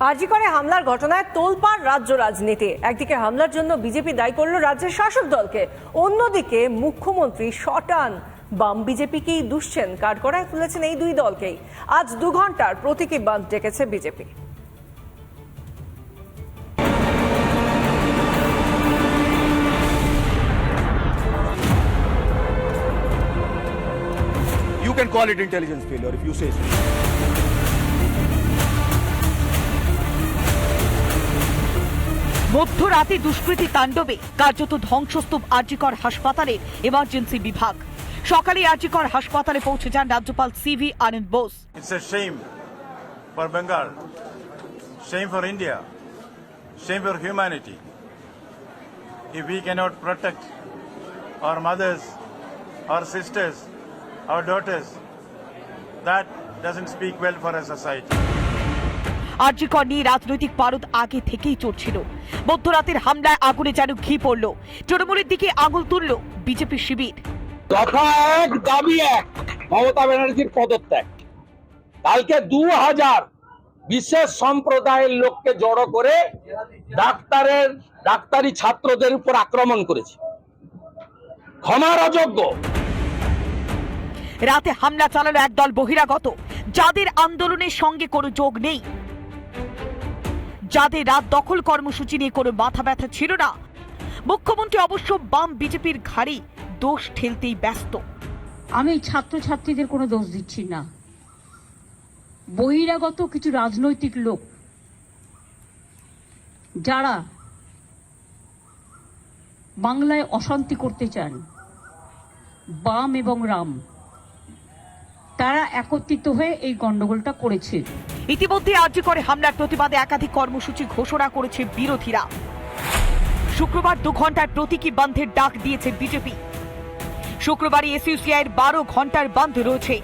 আজিকরে হামলার ঘটনায় তোলপাড় রাজ্য রাজনীতি। একদিকে হামলার জন্য বিজেপি দায়ী করল রাজ্যের শাসক দলকে, অন্যদিকে মুখ্যমন্ত্রী শটান। বাম বিজেপিকেই দুষছেন, কাঠগড়ায় তুলেছেন এই দুই দলকেই। আজ দু ঘণ্টার প্রতীকী বাঁধ ডেকেছে BJP. You can call it intelligence failure if you say so. মধ্যরাতে দুষ্কৃতী তাণ্ডবে কার্যত ধ্বংসস্তূপ আরজিকর হাসপাতালের ইমার্জেন্সি বিভাগ। সকালে আরজিকর হাসপাতালে পৌঁছে যান রাজ্যপাল C V Ananda Bose. It's a shame for India shame for humanity if we cannot protect our mothers our sisters our daughters that doesn't speak well for a society RG Kar নিয়ে রাজনৈতিক পারদ আগে থেকেই চড়ছিল। মধ্যরাতের হামলায় আগুনে যেন ঘি পড়ল। তৃণমূলের দিকে আঙুল তুলল বিজেপি শিবির। দফা এক দাবি এক মমতা ব্যানার্জির পদত্যাগ। কালকে দু হাজার বিশেষ সম্প্রদায়ের লোককে জড়ো করে ডাক্তারের ডাক্তারি ছাত্রদের উপর আক্রমণ করেছে। ক্ষমার অযোগ্য রাতে হামলা চালালো একদল বহিরাগত। যাদের আন্দোলনের সঙ্গে কোনো যোগ নেই। যাদের রাত দখল কর্মসূচি নিয়ে কোনো মাথা ব্যথা ছিল না। মুখ্যমন্ত্রী অবশ্য বাম বিজেপির ঘাড়ি দোষ ঠেলতেই ব্যস্ত। আমি ছাত্রছাত্রীদের কোনো দোষ দিচ্ছি না। বহিরাগত কিছু রাজনৈতিক লোক যারা বাংলায় অশান্তি করতে চান, বাম এবং রাম তারা একত্রিত হয়ে এই গন্ডগোলটা করেছে। ইতিমধ্যে আর্য করে হামলার প্রতিবাদে একাধিক কর্মসূচি ঘোষণা করেছে বিরোধীরা। শুক্রবার দু ঘণ্টার প্রতীকী বন্ধের ডাক দিয়েছে বিজেপি। শুক্রবারই এসইউসিআইয়ের বারো ঘণ্টার বন্ধ রয়েছে।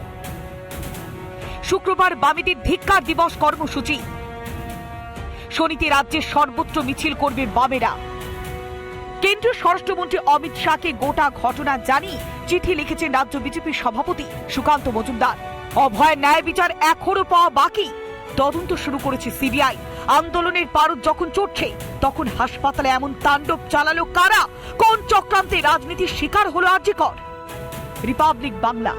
শুক্রবার বামেদের ধিক্কার দিবস কর্মসূচি। শনিতে রাজ্যের সর্বোচ্চ মিছিল করবে বামেরা। কেন্দ্রীয় স্বরাষ্ট্রমন্ত্রী অমিত শাহকে গোটা ঘটনা জানিয়ে চিঠি লিখেছেন রাজ্য বিজেপির সভাপতি সুকান্ত মজুমদার। অভয় ন্যায় বিচার এখনও পাওয়া বাকি। তদন্ত শুরু করেছে সিবিআই। আন্দোলনের পারদ যখন চড়ছে, তখন হাসপাতালে এমন তাণ্ডব চালালো কারা? কোন চক্রান্তে রাজনীতির শিকার হলো আর্যিকর? রিপাবলিক বাংলা।